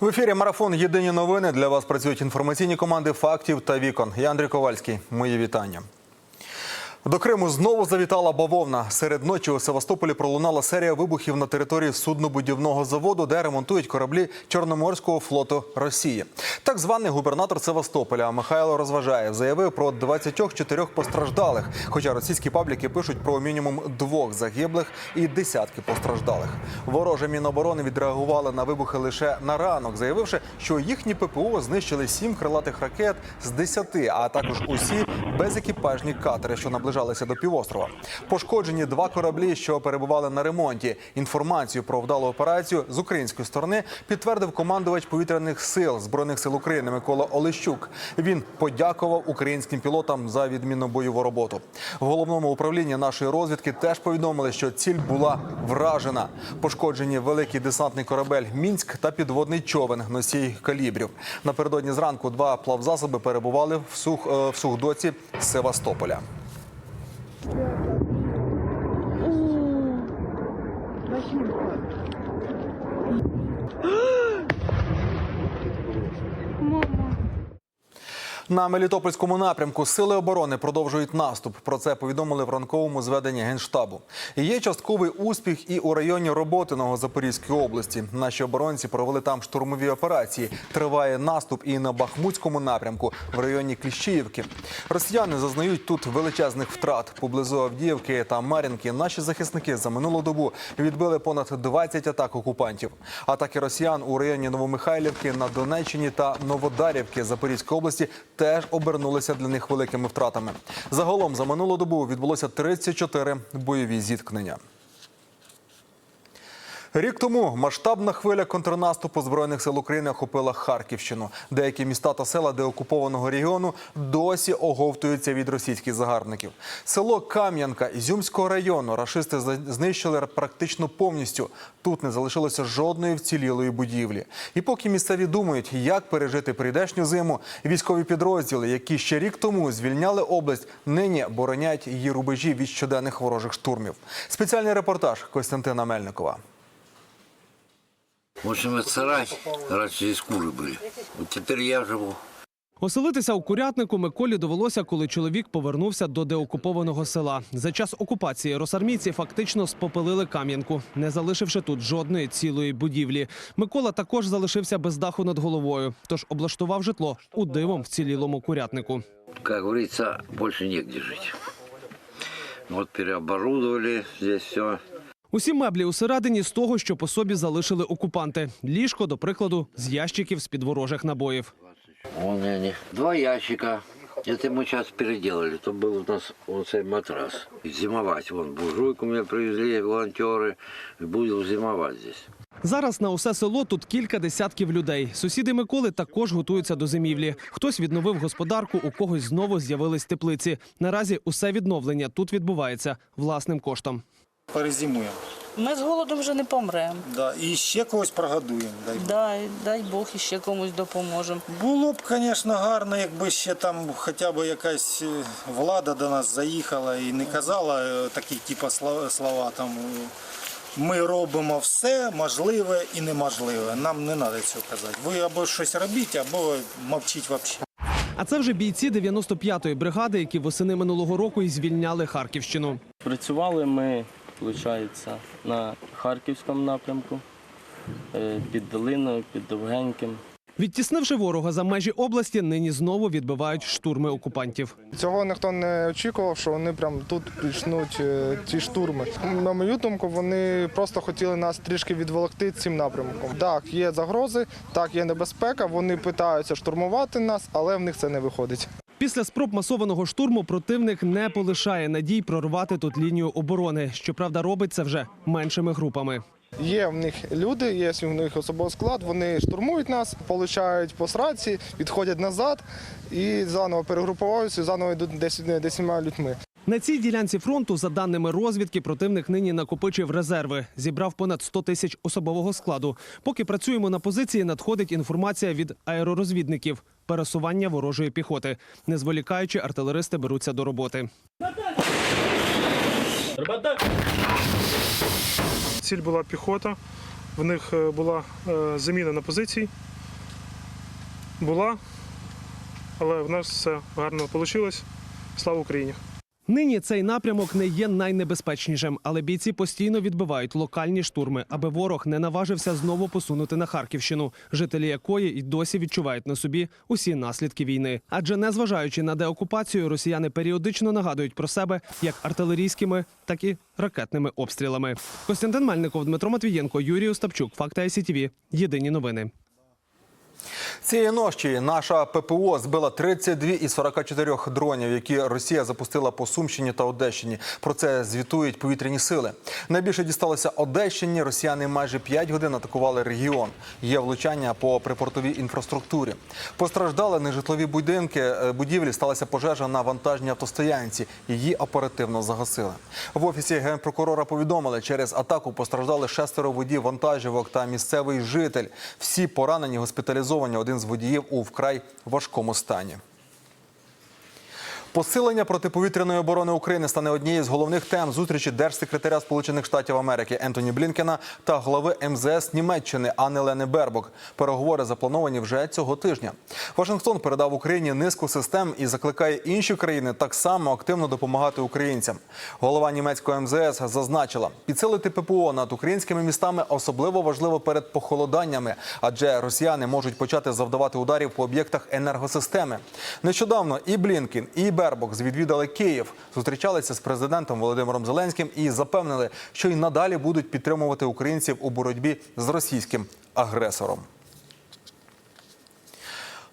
В ефірі марафон Єдині новини. Для вас працюють інформаційні команди фактів та вікон. Я Андрій Ковальський. Мої вітання. До Криму знову завітала бавовна. Серед ночі у Севастополі пролунала серія вибухів на території суднобудівного заводу, де ремонтують кораблі Чорноморського флоту Росії. Так званий губернатор Севастополя Михайло Розважаєв заявив про 24 постраждалих. Хоча російські пабліки пишуть про мінімум двох загиблих і десятки постраждалих. Вороже Міноборони відреагували на вибухи лише на ранок, заявивши, що їхні ППО знищили сім крилатих ракет з 10, а також усі безекіпажні катери, що наближалися до півострова. Пошкоджені два кораблі, що перебували на ремонті. Інформацію про вдалу операцію з української сторони підтвердив командувач повітряних сил збройних сил України Микола Олещук. Він подякував українським пілотам за відмінну бойову роботу. В головному управлінні нашої розвідки теж повідомили, що ціль була вражена. Пошкоджені великий десантний корабель Мінськ та підводний човен носій калібрів. Напередодні зранку два плавзасоби перебували в сух е, в сухдоці Севастополя. Yeah. На Мелітопольському напрямку сили оборони продовжують наступ. Про це повідомили в ранковому зведенні генштабу. Є частковий успіх і у районі Роботиного Запорізької області. Наші оборонці провели там штурмові операції. Триває наступ і на Бахмутському напрямку в районі Кліщіївки. Росіяни зазнають тут величезних втрат. Поблизу Авдіївки та Мар'їнки наші захисники за минулу добу відбили понад 20 атак окупантів. Атаки росіян у районі Новомихайлівки на Донеччині та Новодарівки Запорізької області теж обернулися для них великими втратами. Загалом за минулу добу відбулося 34 бойові зіткнення. Рік тому масштабна хвиля контрнаступу збройних сил України охопила Харківщину. Деякі міста та села деокупованого регіону досі оговтуються від російських загарбників. Село Кам'янка Ізюмського району рашисти знищили практично повністю. Тут не залишилося жодної вцілілої будівлі. І поки місцеві думають, як пережити прийдешню зиму, військові підрозділи, які ще рік тому звільняли область, нині боронять її рубежі від щоденних ворожих штурмів. Спеціальний репортаж Костянтина Мельникова. В общем, это сарай. Раньше здесь куры были. Вот теперь я живу. Оселитися у курятнику Миколі довелося, коли чоловік повернувся до деокупованого села. За час окупації росармійці фактично спопилили Кам'янку, не залишивши тут жодної цілої будівлі. Микола також залишився без даху над головою, тож облаштував житло у дивом вцілілому курятнику. Как говорится, больше негде жить. Вот переоборудовали здесь все. Усі меблі усередині з того, що по собі залишили окупанти. Ліжко, до прикладу, з ящиків з-під ворожих набоїв. Вон они. Два ящика. Это мы сейчас переделали. То был у нас вот цей матрас. И зимовать. Вон буржуйку мне привезли волонтеры. И будем зимовать здесь. Зараз на усе село тут кілька десятків людей. Сусіди Миколи також готуються до зимівлі. Хтось відновив господарку, у когось знову з'явились теплиці. Наразі усе відновлення тут відбувається власним коштом. перезимуємо. Ми з голодом вже не помремо. Да. І ще когось прогодуємо. Дай Бог. Дай, дай Бог і ще комусь допоможемо. Було б, звісно, гарно, якби ще там хоча б якась е, влада до нас заїхала і не казала е, такі типу, слова, слова там. е, Ми робимо все можливе і неможливе. Нам не треба цього казати. Ви або щось робіть, або мовчіть взагалі. А це вже бійці 95-ї бригади, які восени минулого року і звільняли Харківщину. Працювали ми, виходить, на Харківському напрямку, е, під Долиною, під Довгеньким. Відтіснивши ворога за межі області, нині знову відбивають штурми окупантів. Цього ніхто не очікував, що вони прям тут почнуть е, ці штурми. На мою думку, вони просто хотіли нас трішки відволокти цим напрямком. Так, є загрози, так, є небезпека. Вони питаються штурмувати нас, але в них це не виходить. Після спроб масованого штурму противник не полишає надій прорвати тут лінію оборони. Щоправда, робить це вже меншими групами. Є в них люди, є в них особовий склад. Вони штурмують нас, получають по сраці, відходять назад і заново перегруповуються, заново йдуть десь десятьма людьми. На цій ділянці фронту, за даними розвідки, противник нині накопичив резерви, зібрав понад 100 тисяч особового складу. Поки працюємо на позиції, надходить інформація від аеророзвідників. Пересування ворожої піхоти. Не зволікаючи, артилеристи беруться до роботи. Ціль була піхота. В них е, була е, заміна на позиції. Була, але в нас все гарно вийшло. Слава Україні! Нині цей напрямок не є найнебезпечнішим, але бійці постійно відбивають локальні штурми, аби ворог не наважився знову посунути на Харківщину, жителі якої й досі відчувають на собі усі наслідки війни. Адже незважаючи на деокупацію, росіяни періодично нагадують про себе як артилерійськими, так і ракетними обстрілами. Костянтин Мельников, Дмитро Матвієнко, Юрій Остапчук. Факти ICTV. Єдині новини. Цієї ночі наша ППО збила 32 із 44 дронів, які Росія запустила по Сумщині та Одещині. Про це звітують повітряні сили. Найбільше дісталося Одещині. Росіяни майже 5 годин атакували регіон. Є влучання по припортовій інфраструктурі. Постраждали нежитлові будинки. Е, Будівлі сталася пожежа на вантажній автостоянці. Її оперативно загасили. В офісі генпрокурора повідомили, через атаку постраждали шестеро водів вантажівок та місцевий житель. Всі поранені госпіталізовані. Один з водіїв у вкрай важкому стані. Посилення протиповітряної оборони України стане однією з головних тем зустрічі держсекретаря Сполучених Штатів Америки Ентоні Блінкена та глави МЗС Німеччини Анни Бербок. Переговори заплановані вже цього тижня. Вашингтон передав Україні низку систем і закликає інші країни так само активно допомагати українцям. Голова німецького МЗС зазначила, підсилити ППО над українськими містами особливо важливо перед похолоданнями, адже росіяни можуть почати завдавати ударів по об'єктах енергосистеми. Нещодавно і Блінкін, і Бербок відвідали Київ, зустрічалися з президентом Володимиром Зеленським і запевнили, що й надалі будуть підтримувати українців у боротьбі з російським агресором.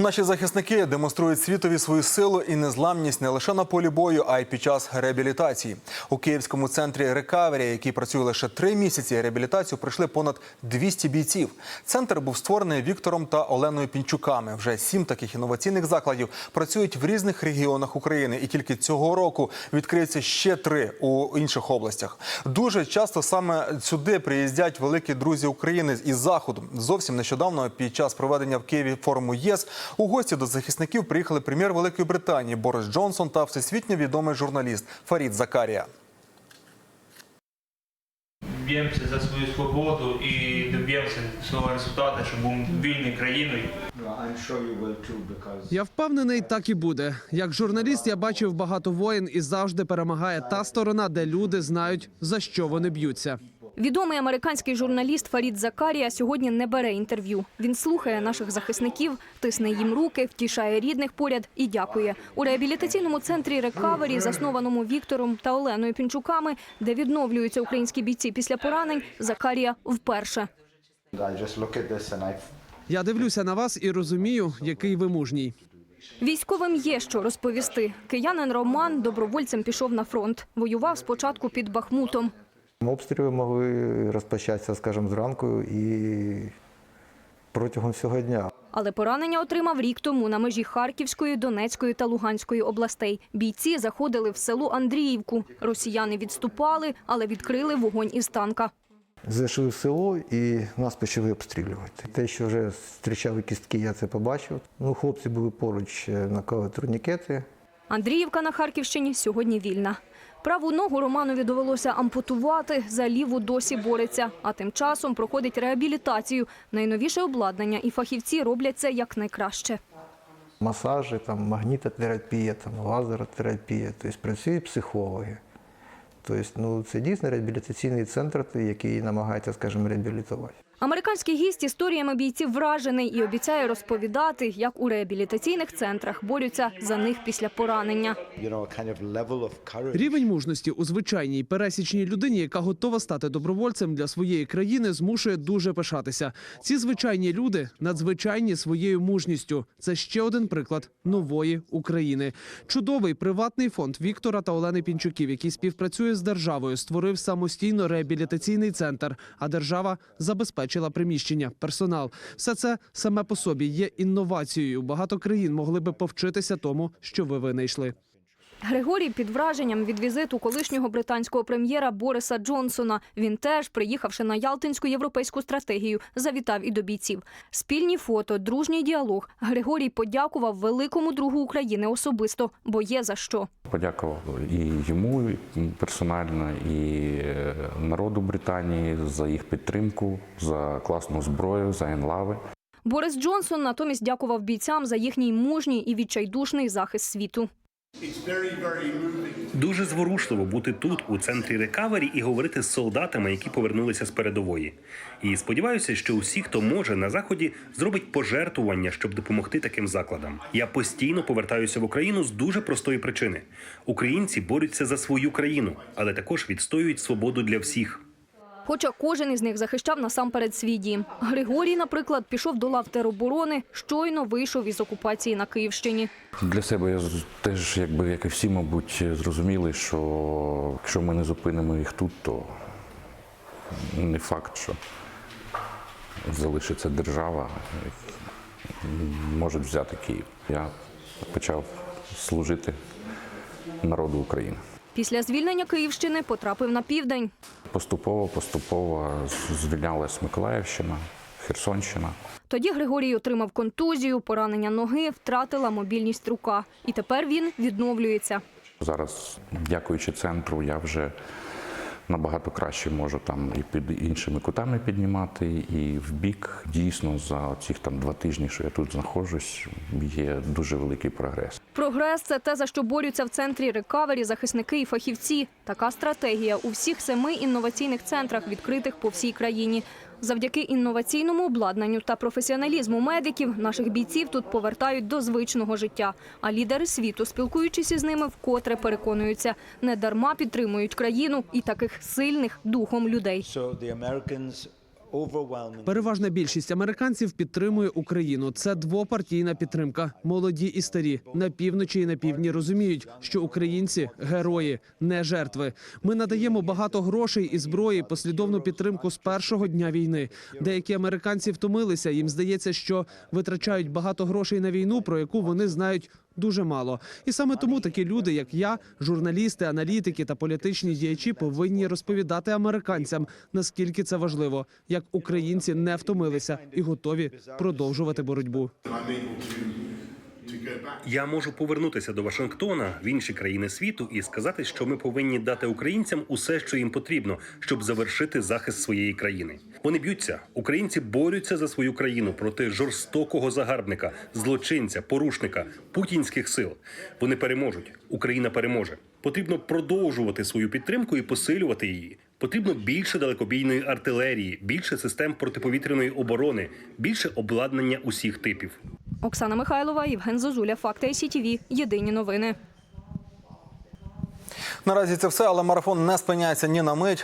Наші захисники демонструють світові свою силу і незламність не лише на полі бою, а й під час реабілітації. У Київському центрі рекавері, який працює лише три місяці, реабілітацію пройшли понад 200 бійців. Центр був створений Віктором та Оленою Пінчуками. Вже сім таких інноваційних закладів працюють в різних регіонах України, і тільки цього року відкриється ще три у інших областях. Дуже часто саме сюди приїздять великі друзі України із заходу. Зовсім нещодавно, під час проведення в Києві форуму ЄС, у гості до захисників приїхали прем'єр Великої Британії Борис Джонсон та всесвітньо відомий журналіст Фарід Закарія. б'ємося за свою свободу і доб'ємося свого результату, щоб був вільний країною. Я впевнений, так і буде. Як журналіст, я бачив багато воїн і завжди перемагає та сторона, де люди знають за що вони б'ються. Відомий американський журналіст Фарід Закарія сьогодні не бере інтерв'ю. Він слухає наших захисників, тисне їм руки, втішає рідних поряд і дякує. У реабілітаційному центрі Рекавері, заснованому Віктором та Оленою Пінчуками, де відновлюються українські бійці після поранень, Закарія вперше. Я дивлюся на вас і розумію, який ви мужній. Військовим є що розповісти. Киянин Роман добровольцем пішов на фронт. Воював спочатку під Бахмутом. Обстріли могли розпочатися, скажімо, зранку і протягом всього дня. Але поранення отримав рік тому на межі Харківської, Донецької та Луганської областей. Бійці заходили в село Андріївку. Росіяни відступали, але відкрили вогонь із танка. Зайшли в село і нас почали обстрілювати. Те, що вже зустрічали кістки, я це побачив. Ну, хлопці були поруч, е, накали турнікети. Андріївка на Харківщині сьогодні вільна. Праву ногу Романові довелося ампутувати, за ліву досі бореться. А тим часом проходить реабілітацію. Найновіше обладнання і фахівці роблять це якнайкраще. Масажі, там, магнітотерапія, там, лазеротерапія, тобто працюють психологи. Тобто, ну, це дійсно реабілітаційний центр, який намагається, скажімо, реабілітувати. Американський гість історіями бійців вражений і обіцяє розповідати, як у реабілітаційних центрах борються за них після поранення. Рівень мужності у звичайній пересічній людині, яка готова стати добровольцем для своєї країни, змушує дуже пишатися. Ці звичайні люди надзвичайні своєю мужністю. Це ще один приклад нової України. Чудовий приватний фонд Віктора та Олени Пінчуків, який співпрацює з державою, створив самостійно реабілітаційний центр. А держава забезпечила приміщення, персонал. Все це саме по собі є інновацією. Багато країн могли би повчитися тому, що ви винайшли. Григорій під враженням від візиту колишнього британського прем'єра Бориса Джонсона. Він теж, приїхавши на Ялтинську європейську стратегію, завітав і до бійців. Спільні фото, дружній діалог. Григорій подякував великому другу України особисто, бо є за що. Подякував і йому персонально, і е, народу Британії за їх підтримку, за класну зброю, за енлави. Борис Джонсон натомість дякував бійцям за їхній мужній і відчайдушний захист світу. Дуже зворушливо бути тут, у центрі рекавері, і говорити з солдатами, які повернулися з передової. І сподіваюся, що усі, хто може на заході, зробить пожертвування, щоб допомогти таким закладам. Я постійно повертаюся в Україну з дуже простої причини: українці борються за свою країну, але також відстоюють свободу для всіх. Хоча кожен із них захищав насамперед свій. Григорій, наприклад, пішов до лав тероборони, щойно вийшов із окупації на Київщині. Для себе я теж, якби як і всі, мабуть, зрозуміли, що якщо ми не зупинимо їх тут, то не факт, що залишиться держава, можуть взяти Київ. Я почав служити народу України. Після звільнення Київщини потрапив на південь. Поступово, поступово звільнялась Миколаївщина, Херсонщина. Тоді Григорій отримав контузію, поранення ноги, втратила мобільність рука. І тепер він відновлюється. Зараз, дякуючи центру, я вже набагато краще можу там і під іншими кутами піднімати, і в бік дійсно за ці там два тижні, що я тут знаходжусь, є дуже великий прогрес. Прогрес це те, за що борються в центрі рекавері захисники і фахівці. Така стратегія у всіх семи інноваційних центрах, відкритих по всій країні. Завдяки інноваційному обладнанню та професіоналізму медиків наших бійців тут повертають до звичного життя. А лідери світу, спілкуючись із ними, вкотре переконуються, не дарма підтримують країну і таких сильних духом людей. Переважна більшість американців підтримує Україну. Це двопартійна підтримка. Молоді і старі на півночі і на півдні розуміють, що українці герої, не жертви. Ми надаємо багато грошей і зброї, послідовну підтримку з першого дня війни. Деякі американці втомилися. Їм здається, що витрачають багато грошей на війну, про яку вони знають. Дуже мало, і саме тому такі люди, як я, журналісти, аналітики та політичні діячі, повинні розповідати американцям, наскільки це важливо, як українці не втомилися і готові продовжувати боротьбу. Я можу повернутися до Вашингтона в інші країни світу і сказати, що ми повинні дати українцям усе, що їм потрібно, щоб завершити захист своєї країни. Вони б'ються. Українці борються за свою країну проти жорстокого загарбника, злочинця, порушника, путінських сил. Вони переможуть. Україна переможе. Потрібно продовжувати свою підтримку і посилювати її. Потрібно більше далекобійної артилерії, більше систем протиповітряної оборони, більше обладнання усіх типів. Оксана Михайлова, Євген Зозуля, Факти СІТВ. Єдині новини. Наразі це все, але марафон не спиняється ні на мить.